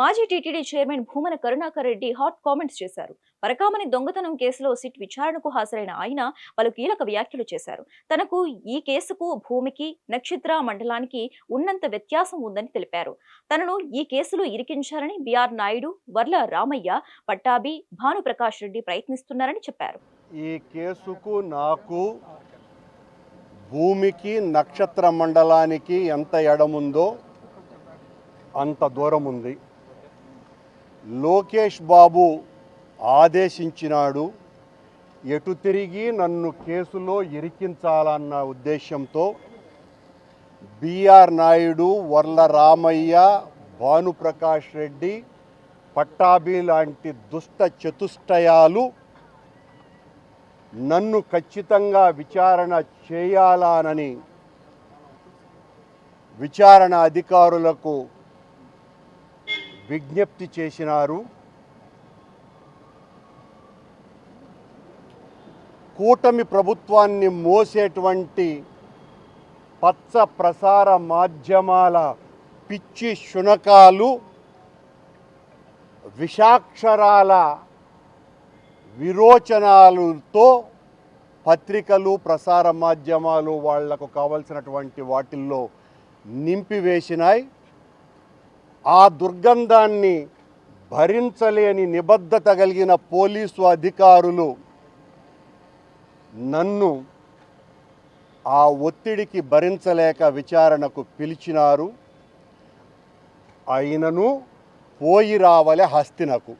మాజీ TTD chairman Bhumana Karunakar Reddy hot comments చేశారు. పరకామని దొంగతనం కేసులో సిట్ విచారణకు హాజరైన ఆయన పలు కీలక వ్యాఖ్యలు చేశారు. తనకు ఈ కేసుకు భూమికి నక్షత్ర మండలానికి ఉన్నంత వ్యత్యాసం ఉందని తెలిపారు. తనను ఈ కేసులో ఇరికించాలని బిఆర్ నాయుడు వర్ల రామయ్య పట్టాభి భానుప్రకాష్ రెడ్డి ప్రయత్నిస్తున్నారని చెప్పారు. ఈ కేసుకు నాకు భూమికి నక్షత్ర మండలానికి ఎంత ఎడముందో అంత దూరం ఉంది. లోకేష్ బాబు ఆదేశించినాడు ఎటు తిరిగి నన్ను కేసులో ఇరికించాలన్న ఉద్దేశంతో బిఆర్ నాయుడు వర్ల రామయ్య భానుప్రకాష్ రెడ్డి పట్టాభి లాంటి దుష్ట చతుష్టయాలు నన్ను ఖచ్చితంగా విచారణ చేయాలానని విచారణ అధికారులకు విజ్ఞప్తి చేసినారు. కూటమి ప్రభుత్వాన్ని మోసేటువంటి పచ్చ ప్రసార మాధ్యమాల పిచ్చి శునకాలు విషాక్షరాల విరోచనాలతో పత్రికలు ప్రసార మాధ్యమాలు వాళ్ళకు కావలసినటువంటి వాటిల్లో నింపివేసినాయి. ఆ దుర్గంధాన్ని భరించలేని నిబద్ధత కలిగిన పోలీసు అధికారులు నన్ను ఆ ఒత్తిడికి భరించలేక విచారణకు పిలిచినారు. అయినను పోయి రావలే హస్తినకు.